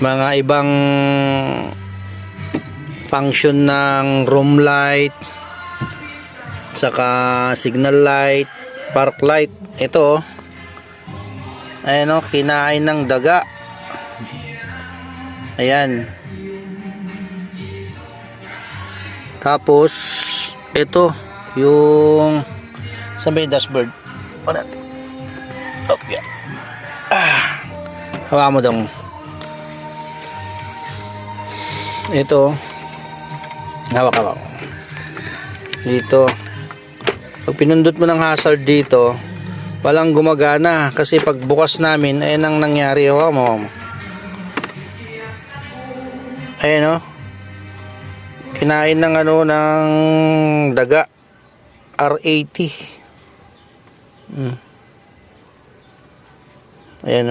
mga ibang function ng room light saka signal light park light ito oh. ayan o kinain ng daga ayan tapos ito yung sa may dashboard Wala. Top yan. Ah. Hawa mo dong. Ito. Hawak hawak. Dito. Pag pinundot mo ng hazard dito, walang gumagana kasi pag bukas namin, ayun ang nangyari. Hawa mo. Ayan o. Kinain ng ano ng daga. R80. Mm. Ayan o.